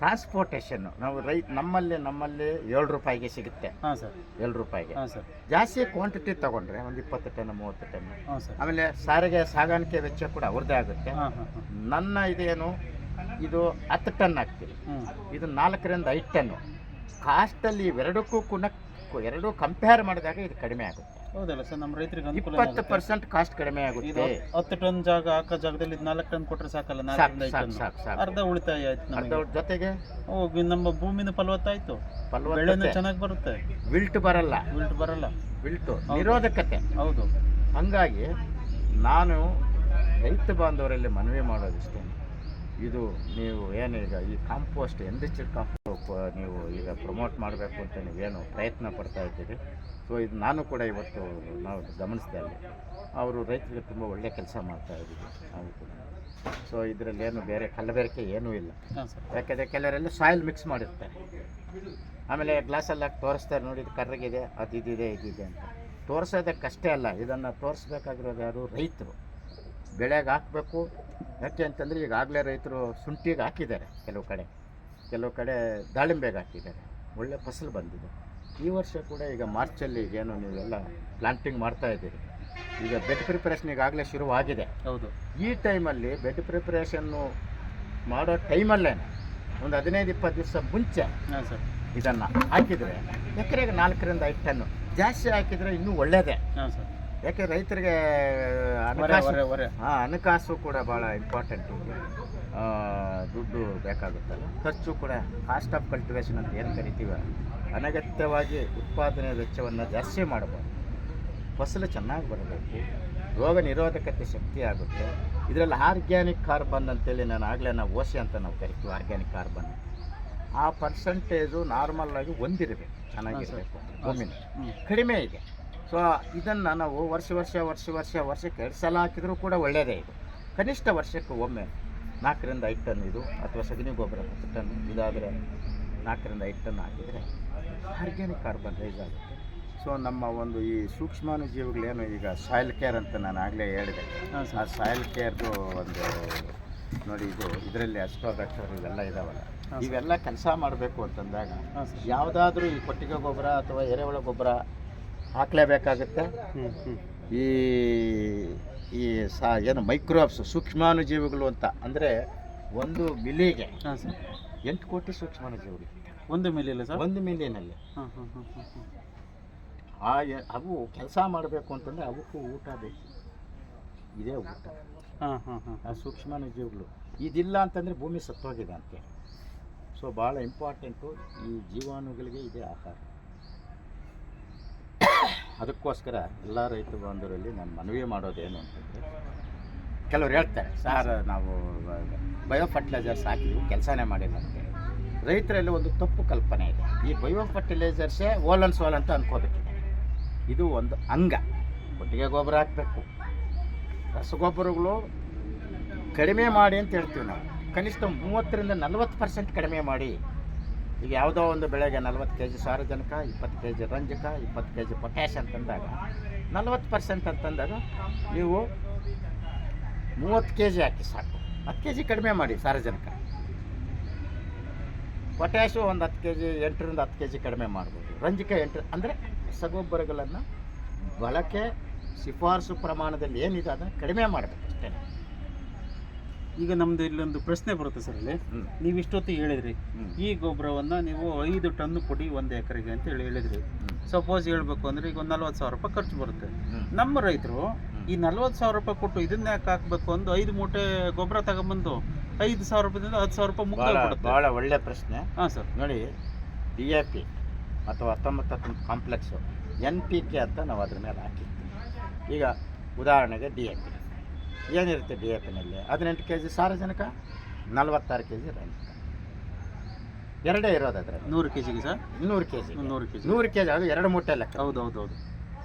ಟ್ರಾನ್ಸ್ಪೋರ್ಟೇಷನ್ನು ನಾವು ರೈ ನಮ್ಮಲ್ಲಿ ನಮ್ಮಲ್ಲಿ ಏಳು ರೂಪಾಯಿಗೆ ಸಿಗುತ್ತೆ. ಹಾಂ ಸರ್. ಏಳು ರೂಪಾಯಿಗೆ. ಹಾಂ ಸರ್. ಜಾಸ್ತಿ ಕ್ವಾಂಟಿಟಿ ತೊಗೊಂಡ್ರೆ ಒಂದು ಇಪ್ಪತ್ತು ಟನ್ ಮೂವತ್ತು ಟನ್. ಹಾಂ ಸರ್. ಆಮೇಲೆ ಸಾರಿಗೆ ಸಾಗಾಣಿಕೆ ವೆಚ್ಚ ಕೂಡ ಅವ್ರದ್ದೇ ಆಗುತ್ತೆ. ಹಾಂ ಹಾಂ ಹಾಂ. ನನ್ನ ಇದೇನು ಇದು ಹತ್ತು ಟನ್ ಹಾಕ್ತೀವಿ ಇದು ನಾಲ್ಕರಿಂದ ಐದು ಟನ್ನು. ಕಾಸ್ಟಲ್ಲಿ ಇವೆರಡಕ್ಕೂ ಕೂಡ ಎರಡು ಕಂಪೇರ್ ಮಾಡಿದಾಗ ಇದು ಕಡಿಮೆ ಆಗುತ್ತೆ. ಹೌದಲ್ಲ ಸರ್ ನಮ್ಮ ರೈತರಿಗೆ ಇಪ್ಪತ್ತು ಪರ್ಸೆಂಟ್ ಕಾಸ್ಟ್ ಕಡಿಮೆ ಇದು ಆಗುತ್ತೆ ಹತ್ತು ಟನ್ ಜಾಗ ಹಾಕೋ ಜಾಗದಲ್ಲಿ ಇದು ನಾಲ್ಕು ಟನ್ ಕೊಟ್ಟರೆ ಸಾಕಲ್ಲ ಸಾಕು ನಾಲ್ಕರಿಂದ ಟನ್ ಅರ್ಧ ಉಳಿತಾಯ ಆಯ್ತು ಅರ್ಧ ಜೊತೆಗೆ? ನಮ್ಮ ಭೂಮಿನ ಫಲವತ್ತಾಯ್ತು. ಬೆಳೆನೂ ಫಲವತ್ತತೆ ಚೆನ್ನಾಗಿ ಬರುತ್ತೆ. ವಿಲ್ಟ್ ಬರಲ್ಲ. ವಿಲ್ಟ್ ಬರಲ್ಲ. ವಿಲ್ಟು ನಿರೋಧಕತೆ. ಹೌದು. ಹಾಗಾಗಿ ನಾನು ರೈತ ಬಾಂಧವರಲ್ಲಿ ಮನವಿ ಮಾಡೋದಿಷ್ಟೇ ಇದು ನೀವು ಏನೀಗ ಈ ಕಾಂಪೋಸ್ಟ್ ಎನ್ರಿಚ್ಡ್ ಕಾಂಪೋಸ್ಟ್ ನೀವು ಈಗ ಪ್ರಮೋಟ್ ಮಾಡಬೇಕು ಅಂತ ನೀವೇನು ಪ್ರಯತ್ನ ಪಡ್ತಾ ಇದ್ದೀರಿ? ಸೊ ಇದು ನಾನು ಕೂಡ ಇವತ್ತು ನಾವು ಗಮನಿಸಿದೆ ಅಲ್ಲಿ. ಅವರು ರೈತರಿಗೆ ತುಂಬ ಒಳ್ಳೆಯ ಕೆಲಸ ಮಾಡ್ತಾ ಇದ್ದೀವಿ ನಾವು ಕೂಡ. ಸೊ ಇದರಲ್ಲಿ ಏನು ಬೇರೆ ಕಲಬೆರಕೆ ಏನೂ ಇಲ್ಲ. ಯಾಕೆಂದರೆ ಕೆಲವರೆಲ್ಲ ಸಾಯಿಲ್ ಮಿಕ್ಸ್ ಮಾಡಿರ್ತಾರೆ. ಆಮೇಲೆ ಗ್ಲಾಸಲ್ಲಿ ಹಾಕಿ ತೋರಿಸ್ತಾರೆ ನೋಡಿ ಇದು ಕರ್ರಗಿದೆ ಅದು ಇದಿದೆ ಇದಿದೆ ಅಂತ. ತೋರಿಸೋದಕ್ಕಷ್ಟೇ ಅಲ್ಲ ಇದನ್ನು ತೋರಿಸ್ಬೇಕಾಗಿರೋದು ಯಾರು? ರೈತರು. ಬೆಳೆಗೆ ಹಾಕಬೇಕು. ಯಾಕೆ ಅಂತಂದರೆ ಈಗಾಗಲೇ ರೈತರು ಶುಂಠಿಗೆ ಹಾಕಿದ್ದಾರೆ ಕೆಲವು ಕಡೆ. ಕೆಲವು ಕಡೆ ದಾಳಿಂಬೆಗೆ ಹಾಕಿದ್ದಾರೆ. ಒಳ್ಳೆ ಫಸಲು ಬಂದಿದೆ. ಈ ವರ್ಷ ಕೂಡ ಈಗ ಮಾರ್ಚಲ್ಲಿ ಏನು ನೀವೆಲ್ಲ ಪ್ಲಾಂಟಿಂಗ್ ಮಾಡ್ತಾ ಇದ್ದೀರಿ. ಈಗ ಬೆಡ್ ಪ್ರಿಪ್ರೇಷನ್ ಈಗಾಗಲೇ ಶುರುವಾಗಿದೆ. ಹೌದು. ಈ ಟೈಮಲ್ಲಿ ಬೆಡ್ ಪ್ರಿಪ್ರೇಷನ್ನು ಮಾಡೋ ಟೈಮಲ್ಲೇ ಒಂದು ಹದಿನೈದು ಇಪ್ಪತ್ತು ದಿವಸ ಮುಂಚೆ ಹಾಂ ಸರ್. ಇದನ್ನು ಹಾಕಿದರೆ ಎಕರೆಗೆ ನಾಲ್ಕರಿಂದ ಐದು ಟನ್ನು. ಜಾಸ್ತಿ ಹಾಕಿದರೆ ಇನ್ನೂ ಒಳ್ಳೆಯದೇ ಹಾಂ ಸರ್. ಯಾಕೆ ರೈತರಿಗೆ ಹಾಂ ಹಣಕಾಸು ಕೂಡ ಭಾಳ ಇಂಪಾರ್ಟೆಂಟ್ ದುಡ್ಡು ಬೇಕಾಗುತ್ತಲ್ಲ. ಖರ್ಚು ಕೂಡ ಕಾಸ್ಟ್ ಆಫ್ ಕಲ್ಟಿವೇಷನ್ ಅಂತ ಏನು ಕರಿತೀವ? ಅನಗತ್ಯವಾಗಿ ಉತ್ಪಾದನೆ ವೆಚ್ಚವನ್ನು ಜಾಸ್ತಿ ಮಾಡಬಾರ್ದು. ಫಸಲು ಚೆನ್ನಾಗಿ ಬರಬೇಕು. ರೋಗ ನಿರೋಧಕತೆ ಶಕ್ತಿ ಆಗುತ್ತೆ. ಇದರಲ್ಲಿ ಆರ್ಗ್ಯಾನಿಕ್ ಕಾರ್ಬನ್ ಅಂತೇಳಿ ನಾನು ಆಗಲೇ ನಾವು ಓಸಿ ಅಂತ ನಾವು ಕರಿತೀವಿ ಆರ್ಗ್ಯಾನಿಕ್ ಕಾರ್ಬನ್ ಆ ಪರ್ಸೆಂಟೇಜು ನಾರ್ಮಲ್ ಆಗಿ ಒಂದಿರಬೇಕು. ಚೆನ್ನಾಗಿರಬೇಕು. ಭೂಮಿನ ಕಡಿಮೆ ಇದೆ. ಸೊ ಇದನ್ನು ನಾವು ವರ್ಷ ವರ್ಷ ವರ್ಷ ವರ್ಷ ವರ್ಷಕ್ಕೆ ಎರಡು ಸಲ ಹಾಕಿದರೂ ಕೂಡ ಒಳ್ಳೆಯದೇ ಇದು. ಕನಿಷ್ಠ ವರ್ಷಕ್ಕೆ ಒಮ್ಮೆ ನಾಲ್ಕರಿಂದ ಐದು ಟನ್ ಇದು ಅಥವಾ ಸಗಣಿ ಗೊಬ್ಬರ ಹತ್ತು ಟನ್ ಇದಾದರೆ ನಾಲ್ಕರಿಂದ ಐದು ಟನ್ ಹಾಕಿದರೆ ಆರ್ಗ್ಯಾನಿಕ್ ಕಾರ್ಬನ್ ರೈಸ್ ಆಗುತ್ತೆ. ಸೊ ನಮ್ಮ ಒಂದು ಈ ಸೂಕ್ಷ್ಮಾಣುಜೀವಿಗಳೇನು ಈಗ ಸಾಯಿಲ್ ಕೇರ್ ಅಂತ ನಾನು ಆಗಲೇ ಹೇಳಿದೆ. ಆ ಸಾಯಿಲ್ ಕೇರ್ದು ಒಂದು ನೋಡಿ ಇದು ಇದರಲ್ಲಿ ಅಸ್ಟೋಬ್ಯಾಕ್ಟರ್ ಇವೆಲ್ಲ ಇದಾವಲ್ಲ. ಇವೆಲ್ಲ ಕೆಲಸ ಮಾಡಬೇಕು ಅಂತಂದಾಗ ಯಾವುದಾದ್ರೂ ಈ ಕೊಟ್ಟಿಗೆ ಗೊಬ್ಬರ ಅಥವಾ ಎರೆಹುಳ ಗೊಬ್ಬರ ಹಾಕಲೇಬೇಕಾಗುತ್ತೆ. ಹ್ಞೂ ಹ್ಞೂ ಈ ಈ ಸಾ ಏನು ಮೈಕ್ರೋಬ್ಸ್ ಸೂಕ್ಷ್ಮಾಣುಜೀವಿಗಳು ಅಂತ ಅಂದರೆ ಒಂದು ಮಿಲಿಗೆ ಹಾಂ ಸರ್. ಎಂಟು ಕೋಟಿ ಸೂಕ್ಷ್ಮಾಣುಜೀವಿಗಳು. ಒಂದು ಮಿಲಿಯಲ್ಲಿ ಸರ್? ಒಂದು ಮಿಲಿಯನಲ್ಲಿ. ಹಾಂ ಹಾಂ ಹಾಂ ಹಾಂ ಹಾಂ. ಆ ಅವು ಕೆಲಸ ಮಾಡಬೇಕು ಅಂತಂದರೆ ಅವಕ್ಕೂ ಊಟ ಬೇಕು. ಇದೇ ಊಟ. ಹಾಂ ಹಾಂ ಹಾಂ. ಆ ಸೂಕ್ಷ್ಮಾಣುಜೀವಿಗಳು. ಇದಿಲ್ಲ ಅಂತಂದರೆ ಭೂಮಿ ಸತ್ತೋಗಿದೆ ಅಂತೆ ಸೊ ಭಾಳ ಇಂಪಾರ್ಟೆಂಟು ಈ ಜೀವಾಣುಗಳಿಗೆ ಇದೇ ಆಹಾರ. ಅದಕ್ಕೋಸ್ಕರ ಎಲ್ಲ ರೈತ ಬಾಂಧವರಲ್ಲಿ ನಾನು ಮನವಿ ಮಾಡೋದೇನು ಅಂತಂದರೆ, ಕೆಲವ್ರು ಹೇಳ್ತಾರೆ, ಸಾರ್, ನಾವು ಬಯೋ ಫರ್ಟಿಲೈಸರ್ಸ್ ಹಾಕಿದ್ವಿ, ಕೆಲಸನೇ ಮಾಡಿಲ್ಲ ನನಗೆ ರೈತರಲ್ಲಿ ಒಂದು ತಪ್ಪು ಕಲ್ಪನೆ ಇದೆ. ಈ ಬಯೋ ಫರ್ಟಿಲೈಸರ್ಸೇ ಓಲನ್ ಸೋಲ್ ಅಂತ ಅನ್ಕೋಬೇಕಿದೆ ಇದು ಒಂದು ಅಂಗ. ಒಟ್ಟಿಗೆ ಗೊಬ್ಬರ ಹಾಕಬೇಕು. ರಸಗೊಬ್ಬರಗಳು ಕಡಿಮೆ ಮಾಡಿ ಅಂತ ಹೇಳ್ತೀವಿ ನಾವು. ಕನಿಷ್ಠ ಮೂವತ್ತರಿಂದ ನಲವತ್ತು ಪರ್ಸೆಂಟ್ ಕಡಿಮೆ ಮಾಡಿ ಈಗ ಯಾವುದೋ ಒಂದು ಬೆಳೆಗೆ ನಲವತ್ತು ಕೆ ಜಿ ಸಾರಜನಕ, ಇಪ್ಪತ್ತು ಕೆ ಜಿ ರಂಜಕ, ಇಪ್ಪತ್ತು ಕೆ ಜಿ ಪೊಟ್ಯಾಶ್ ಅಂತಂದಾಗ ನಲ್ವತ್ತು ಪರ್ಸೆಂಟ್ ಅಂತಂದಾಗ ನೀವು ಮೂವತ್ತು ಕೆ ಜಿ ಹಾಕಿ ಸಾಕು. ಹತ್ತು ಕೆ ಜಿ ಕಡಿಮೆ ಮಾಡಿ ಸಾರಜನಕ. ಪೊಟ್ಯಾಶು ಒಂದು ಹತ್ತು ಕೆ ಜಿ ಎಂಟರಿಂದ ಹತ್ತು ಕೆ ಜಿ ಕಡಿಮೆ ಮಾಡ್ಬೋದು. ರಂಜಕ ಎಂಟು ಅಂದರೆ ರಸಗೊಬ್ಬರಗಳನ್ನು ಬಳಕೆ, ಶಿಫಾರಸು ಪ್ರಮಾಣದಲ್ಲಿ ಏನಿದೆ ಅದನ್ನು ಕಡಿಮೆ ಮಾಡಬೇಕು ಅಷ್ಟೇ. ಈಗ ನಮ್ದು ಇಲ್ಲೊಂದು ಪ್ರಶ್ನೆ ಬರುತ್ತೆ ಸರ್ ಇಲ್ಲಿ ಹ್ಞೂ ನೀವು ಇಷ್ಟೊತ್ತಿಗೆ ಹೇಳಿದ್ರಿ. ಈ ಗೊಬ್ಬರವನ್ನು ನೀವು ಐದು ಟನ್ ಕೊಡಿ ಒಂದು ಎಕರೆಗೆ ಅಂತ ಹೇಳಿ ಹೇಳಿದ್ರಿ. ಸಪೋಸ್ ಹೇಳ್ಬೇಕು ಅಂದ್ರೆ ಈಗ ಒಂದು ನಲ್ವತ್ತು ಸಾವಿರ ರೂಪಾಯಿ ಖರ್ಚು ಬರುತ್ತೆ. ನಮ್ಮ ರೈತರು ಈ ನಲ್ವತ್ತು ಸಾವಿರ ರೂಪಾಯಿ ಕೊಟ್ಟು ಇದನ್ನ ಯಾಕೆ ಹಾಕ್ಬೇಕು ಒಂದು ಐದು ಮೂಟೆ ಗೊಬ್ಬರ ತಗೊಂಬಂದು ಐದು ಸಾವಿರ ರೂಪಾಯಿಂದ ಹತ್ತು ಸಾವಿರ ರೂಪಾಯಿ ಮುಗಿದು ಬಹಳ ಭಾಳ ಒಳ್ಳೆಯ ಪ್ರಶ್ನೆ. ಹಾಂ ಸರ್. ನೋಡಿ ಡಿ ಎ ಪಿ ಅಥವಾ ಹತ್ತೊಂಬತ್ತು ಹತ್ತೊಂಬತ್ತು ಕಾಂಪ್ಲೆಕ್ಸು ಎನ್ ಪಿ ಕೆ ಅಂತ ನಾವು ಅದ್ರ ಮೇಲೆ ಹಾಕಿರ್ತೀವಿ. ಈಗ ಉದಾಹರಣೆಗೆ ಡಿ ಎ ಪಿ ಏನಿರುತ್ತೆ ಡಿ ಎ ಪಿನಲ್ಲಿ? ಹದಿನೆಂಟು ಕೆ ಜಿ ಸಾರಜನಕ ನಲವತ್ತಾರು ಕೆ ಜಿ ರಂಜಕ ಎರಡೇ ಇರೋದು ಅದರ ನೂರು ಕೆ ಜಿಗೆ ಸರ್ ನೂರು ಕೆ ಜಿ ನೂರು ಕೆ ಜಿ ನೂರು ಕೆ ಜಿ ಅದು ಎರಡು ಮೂಟೆ ಲೆಕ್ಕ. ಹೌದು ಹೌದು ಹೌದು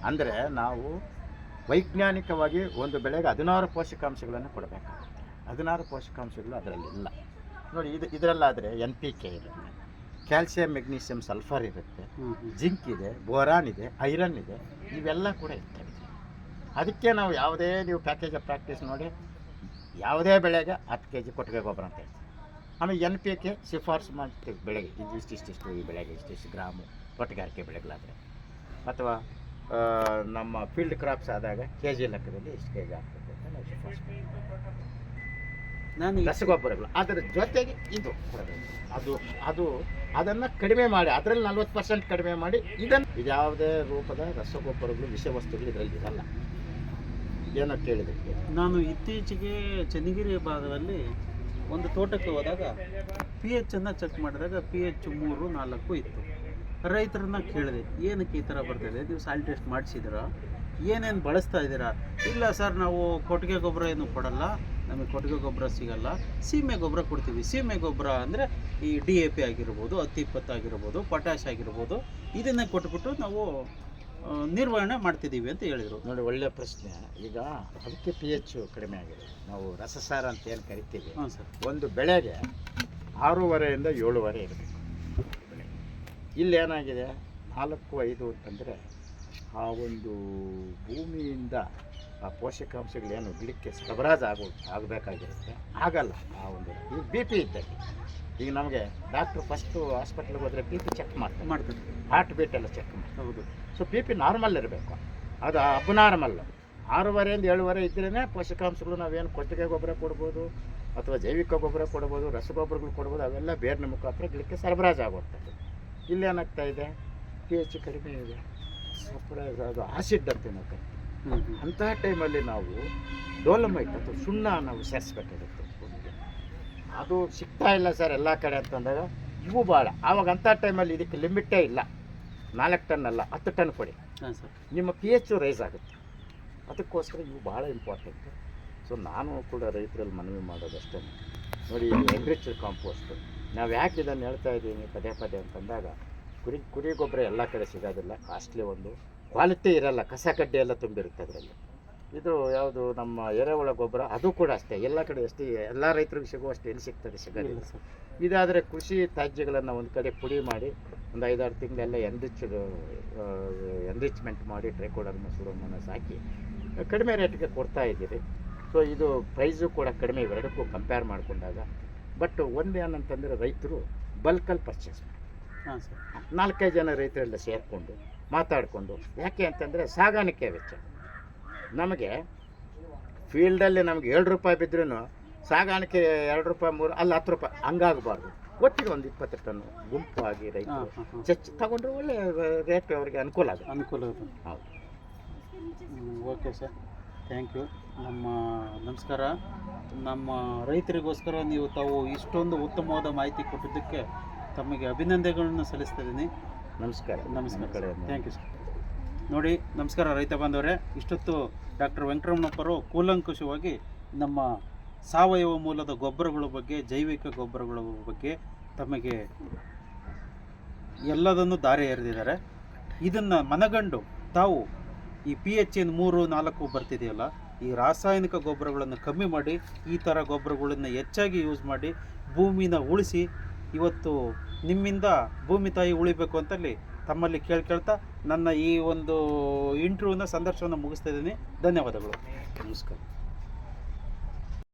ಅಂದರೆ ನಾವು ವೈಜ್ಞಾನಿಕವಾಗಿ ಒಂದು ಬೆಳೆಗೆ ಹದಿನಾರು ಪೋಷಕಾಂಶಗಳನ್ನು ಕೊಡಬೇಕಾಗುತ್ತೆ. ಹದಿನಾರು ಪೋಷಕಾಂಶಗಳು ಅದರಲ್ಲಿ ಇಲ್ಲ. ನೋಡಿ ಇದು ಇದರಲ್ಲಾದರೆ ಎನ್ ಪಿ ಕೆ ಇರುತ್ತೆ. ಕ್ಯಾಲ್ಸಿಯಂ ಮೆಗ್ನೀಷಿಯಂ ಸಲ್ಫರ್ ಇರುತ್ತೆ. ಜಿಂಕ್ ಇದೆ ಬೋರಾನ್ ಇದೆ ಐರನ್ ಇದೆ ಇವೆಲ್ಲ ಕೂಡ ಇರ್ತವೆ. ಅದಕ್ಕೆ ನಾವು ಯಾವುದೇ ನೀವು ಪ್ಯಾಕೇಜ್ ಪ್ರಾಕ್ಟೀಸ್ ನೋಡಿ ಯಾವುದೇ ಬೆಳೆಗೆ ಹತ್ತು ಕೆ ಜಿ ಕೊಟ್ಟಿಗೆ ಗೊಬ್ಬರ ಅಂತ ಆಮೇಲೆ ಎನ್ ಪಿ ಕೆ ಶಿಫಾರಸು ಮಾಡ್ತೀವಿ ಬೆಳೆಗೆ. ಇದು ಇಷ್ಟಿಷ್ಟಿಷ್ಟು ಈ ಬೆಳೆಗೆ ಇಷ್ಟಿಷ್ಟು ಗ್ರಾಮು ತೋಟಗಾರಿಕೆ ಬೆಳೆಗಳಾದರೆ. ಅಥವಾ ನಮ್ಮ ಫೀಲ್ಡ್ ಕ್ರಾಪ್ಸ್ ಆದಾಗ ಕೆ ಜಿ ಲೆಕ್ಕದಲ್ಲಿ ಇಷ್ಟು ಕೆ ಜಿ ಆಗ್ತದೆ ಅಂತ ನಾವು ಶಿಫಾರಸು ನಾನು ರಸಗೊಬ್ಬರಗಳು. ಅದರ ಜೊತೆಗೆ ಇದು ಕೊಡಬೇಕು. ಅದು ಅದು ಅದನ್ನು ಕಡಿಮೆ ಮಾಡಿ, ಅದರಲ್ಲಿ ನಲ್ವತ್ತು ಪರ್ಸೆಂಟ್ ಕಡಿಮೆ ಮಾಡಿ ಇದನ್ನು ಇದ್ಯಾವುದೇ ರೂಪದ ರಸಗೊಬ್ಬರಗಳು, ವಿಷವಸ್ತುಗಳು ಇದರಲ್ಲಿ ಇರಲ್ಲ. ಏನೋ ಕೇಳಿದೆ. ನಾನು ಇತ್ತೀಚೆಗೆ ಚನ್ನಗಿರಿ ಭಾಗದಲ್ಲಿ ಒಂದು ತೋಟಕ್ಕೆ ಹೋದಾಗ ಪಿ ಎಚ್ ಅನ್ನು ಚೆಕ್ ಮಾಡಿದಾಗ ಪಿ ಎಚ್ ಮೂರು ನಾಲ್ಕು ಇತ್ತು. ರೈತರನ್ನ ಕೇಳಿದೆ, ಏನಕ್ಕೆ ಈ ಥರ ಬರ್ತಿದೆ ನೀವು ಸಾಯಿಲ್ ಟೆಸ್ಟ್ ಮಾಡಿಸಿದ್ದೀರಾ? ಏನೇನು ಬಳಸ್ತಾ ಇದ್ದೀರಾ? ಇಲ್ಲ ಸರ್, ನಾವು ಕೊಟ್ಟಿಗೆ ಗೊಬ್ಬರ ಏನು ಕೊಡಲ್ಲ. ನಮಗೆ ಕೊಟ್ಟಿಗೆ ಗೊಬ್ಬರ ಸಿಗಲ್ಲ. ಸೀಮೆ ಗೊಬ್ಬರ ಕೊಡ್ತೀವಿ. ಸೀಮೆ ಗೊಬ್ಬರ ಅಂದರೆ ಈ ಡಿ ಎ ಪಿ ಆಗಿರ್ಬೋದು ಹತ್ತು ಇಪ್ಪತ್ತು ಆಗಿರ್ಬೋದು ಪೊಟ್ಯಾಶ್ ಆಗಿರ್ಬೋದು ಇದನ್ನೇ ಕೊಟ್ಬಿಟ್ಟು ನಾವು ನಿರ್ವಹಣೆ ಮಾಡ್ತಿದ್ದೀವಿ ಅಂತ ಹೇಳಿದರು. ನೋಡಿ ಒಳ್ಳೆಯ ಪ್ರಶ್ನೆ. ಈಗ ಅದಕ್ಕೆ ಪಿ ಎಚ್ ಕಡಿಮೆ ಆಗಿದೆ. ನಾವು ರಸಸಾರ ಅಂತ ಏನು ಕರಿತೀವಿ? ಹಾಂ ಸರ್. ಒಂದು ಬೆಳೆಗೆ ಆರೂವರೆಯಿಂದ ಏಳುವರೆ ಇರಬೇಕು ಇಲ್ಲಿ ಏನಾಗಿದೆ? ನಾಲ್ಕು ಐದು ಅಂತಂದರೆ ಆ ಒಂದು ಭೂಮಿಯಿಂದ ಆ ಪೋಷಕಾಂಶಗಳೇನು ಗಿಡಕ್ಕೆ ಸರಬರಾಜು ಆಗೋ ಆಗಬೇಕಾಗಿರುತ್ತೆ. ಆಗಲ್ಲ ಆ ಒಂದು ಈಗ ಬಿ ಪಿ ಇದ್ದಲ್ಲಿ. ಈಗ ನಮಗೆ ಡಾಕ್ಟ್ರು ಫಸ್ಟು ಹಾಸ್ಪಿಟ್ಲಿಗೆ ಹೋದರೆ ಬಿ ಪಿ ಚೆಕ್ ಮಾಡ್ತಾರೆ ಮಾಡ್ತಾರೆ. ಹಾರ್ಟ್ ಬೀಟ್ ಎಲ್ಲ ಚೆಕ್ ಮಾಡ್ತಾರೆ. ಹೌದು. ಸೊ ಬಿ ಪಿ ನಾರ್ಮಲ್ ಇರಬೇಕು. ಅದು ಅಬ್ನಾರ್ಮಲ್ ಆರೂವರೆಯಿಂದ ಏಳುವರೆ ಇದ್ರೇ ಪೋಷಕಾಂಶಗಳು ನಾವೇನು ಕೊಟ್ಟಿಗೆ ಗೊಬ್ಬರ ಕೊಡ್ಬೋದು ಅಥವಾ ಜೈವಿಕ ಗೊಬ್ಬರ ಕೊಡ್ಬೋದು ರಸಗೊಬ್ಬರಗಳು ಕೊಡ್ಬೋದು ಅವೆಲ್ಲ ಬೇರಿನ ಮುಖಾಂತರ ಗಿಡಕ್ಕೆ ಸರಬರಾಜು ಆಗೋಗ್ತದೆ ಇಲ್ಲೇನಾಗ್ತಾ ಇದೆ? ಪಿ ಎಚ್ ಕಡಿಮೆ ಇದೆ. ಅದು ಆಸಿಡ್ ಅಂತ ಹ್ಞೂ ಅಂತಹ ಟೈಮಲ್ಲಿ ನಾವು ಡೋಲಮೈಟ್ ಅಥವಾ ಸುಣ್ಣ ನಾವು ಸೇರಿಸ್ಬೇಕಾಗುತ್ತೆ ಅದು ಸಿಗ್ತಾ ಇಲ್ಲ ಸರ್ ಎಲ್ಲ ಕಡೆ ಅಂತಂದಾಗ ಇವು ಭಾಳ ಆವಾಗ ಅಂಥ ಟೈಮಲ್ಲಿ ಇದಕ್ಕೆ ಲಿಮಿಟೇ ಇಲ್ಲ. ನಾಲ್ಕು ಟನ್ ಅಲ್ಲ ಹತ್ತು ಟನ್ ಕೊಡಿ. ಹಾಂ ಸರ್. ನಿಮ್ಮ ಪಿ ಎಚ್ ರೈಸ್ ಆಗುತ್ತೆ. ಅದಕ್ಕೋಸ್ಕರ ಇವು ಭಾಳ ಇಂಪಾರ್ಟೆಂಟ್ ಸೊ ನಾನು ಕೂಡ ರೈತರಲ್ಲಿ ಮನವಿ ಮಾಡೋದಷ್ಟೇ. ನೋಡಿ ಎನ್ರಿಚ್ ಕಾಂಪೋಸ್ಟ್ ನಾವು ಯಾಕೆ ಇದನ್ನು ಹೇಳ್ತಾ ಇದ್ದೀನಿ ಪದೇ ಪದೇ ಅಂತಂದಾಗ ಕುರಿ ಕುರಿ ಗೊಬ್ಬರ ಎಲ್ಲ ಕಡೆ ಸಿಗೋದಿಲ್ಲ. ಕಾಸ್ಟ್ಲಿ ಒಂದು. ಕ್ವಾಲಿಟಿ ಇರಲ್ಲ ಕಸ ಕಡ್ಡಿ ಎಲ್ಲ ತುಂಬಿರುತ್ತೆ ಅದರಲ್ಲಿ. ಇದು ಯಾವುದು ನಮ್ಮ ಎರೆಹುಳ ಗೊಬ್ಬರ ಅದು ಕೂಡ ಅಷ್ಟೇ. ಎಲ್ಲ ಕಡೆ ಅಷ್ಟೇ ಎಲ್ಲ ರೈತರಿಗೆ ಸಿಗುವಷ್ಟು ಎಲ್ಲಿ ಸಿಗ್ತದೆ ಸಿಗೋದಿಲ್ಲ. ಇದಾದರೆ ಕೃಷಿ ತ್ಯಾಜ್ಯಗಳನ್ನು ಒಂದು ಕಡೆ ಪುಡಿ ಮಾಡಿ ಒಂದು ಐದಾರು ತಿಂಗಳೆಲ್ಲ ಎನ್ರಿಚ್ ಎನ್ರಿಚ್ಮೆಂಟ್ ಮಾಡಿ ಟ್ರೈಕೋಡರ್ಮ ಸುಡೋಮನ್ನ ಸಾಕಿ ಕಡಿಮೆ ರೇಟ್ಗೆ ಕೊಡ್ತಾ ಇದ್ದೀರಿ. ಸೊ ಇದು ಪ್ರೈಸು ಕೂಡ ಕಡಿಮೆ ಇವೆರಡಕ್ಕೂ ಕಂಪೇರ್ ಮಾಡಿಕೊಂಡಾಗ. ಬಟ್ ಒಂದು ಏನಂತಂದರೆ ರೈತರು ಬಲ್ಕಲ್ಲಿ ಪರ್ಚೇಸ್ ಹಾಂ ಸರ್. ನಾಲ್ಕೈದು ಜನ ರೈತರೆಲ್ಲ ಸೇರಿಕೊಂಡು ಮಾತಾಡಿಕೊಂಡು. ಯಾಕೆ ಅಂತಂದರೆ ಸಾಗಾಣಿಕೆ ವೆಚ್ಚ. ನಮಗೆ ಫೀಲ್ಡಲ್ಲಿ ನಮಗೆ ಏಳು ರೂಪಾಯಿ ಬಿದ್ದರೂ ಸಾಗಾಣಿಕೆ ಎರಡು ರೂಪಾಯಿ ಮೂರು ಅಲ್ಲಿ ಹತ್ತು ರೂಪಾಯಿ ಹಂಗಾಗಬಾರ್ದು. ಒಟ್ಟಿಗೆ ಒಂದು ಇಪ್ಪತ್ತು ಟನ್ನು ಗುಂಪಾಗಿ ರೈತರು ಚಚ್ ತಗೊಂಡ್ರೆ ಒಳ್ಳೆ ರೇಟ್ ಅವರಿಗೆ ಅನುಕೂಲ ಆಗುತ್ತೆ. ಅನುಕೂಲ ಹೌದು. Okay sir. ಥ್ಯಾಂಕ್ ಯು ನಮ್ಮ ನಮಸ್ಕಾರ. ನಮ್ಮ ರೈತರಿಗೋಸ್ಕರ ನೀವು ತಾವು ಇಷ್ಟೊಂದು ಉತ್ತಮವಾದ ಮಾಹಿತಿ ಕೊಟ್ಟಿದ್ದಕ್ಕೆ ತಮಗೆ ಅಭಿನಂದನೆಗಳನ್ನು ಸಲ್ಲಿಸ್ತಾ ಇದ್ದೀನಿ. ನಮಸ್ಕಾರ. ನಮಸ್ಕಾರ ಥ್ಯಾಂಕ್ ಯು ಸರ್. ನೋಡಿ ನಮಸ್ಕಾರ ರೈತ ಬಾಂಧವರೇ. ಇಷ್ಟೊತ್ತು ಡಾಕ್ಟರ್ ವೆಂಕಟರಮಣಪ್ಪರು ಕೂಲಂಕುಷವಾಗಿ ನಮ್ಮ ಸಾವಯವ ಮೂಲದ ಗೊಬ್ಬರಗಳ ಬಗ್ಗೆ ಜೈವಿಕ ಗೊಬ್ಬರಗಳ ಬಗ್ಗೆ ತಮಗೆ ಎಲ್ಲದನ್ನು ದಾರಿ ಎರೆದಿದ್ದಾರೆ. ಇದನ್ನು ಮನಗಂಡು ತಾವು ಈ ಪಿ ಎಚ್ ಎನ್ ಮೂರು ನಾಲ್ಕು ಬರ್ತಿದೆಯಲ್ಲ ಈ ರಾಸಾಯನಿಕ ಗೊಬ್ಬರಗಳನ್ನು ಕಮ್ಮಿ ಮಾಡಿ ಈ ಥರ ಗೊಬ್ಬರಗಳನ್ನು ಹೆಚ್ಚಾಗಿ ಯೂಸ್ ಮಾಡಿ ಭೂಮಿನ ಉಳಿಸಿ ಇವತ್ತು ನಿಮ್ಮಿಂದ ಭೂಮಿ ತಾಯಿ ಉಳಿಬೇಕು ಅಂತಲ್ಲಿ ತಮ್ಮಲ್ಲಿ ಕೇಳ್ಕೊಳ್ತಾ ನನ್ನ ಈ ಒಂದು ಇಂಟರ್ವ್ಯೂನ ಸಂದರ್ಶನ ಮುಗಿಸ್ತಾ ಇದ್ದೀನಿ. ಧನ್ಯವಾದಗಳು. ನಮಸ್ಕಾರ.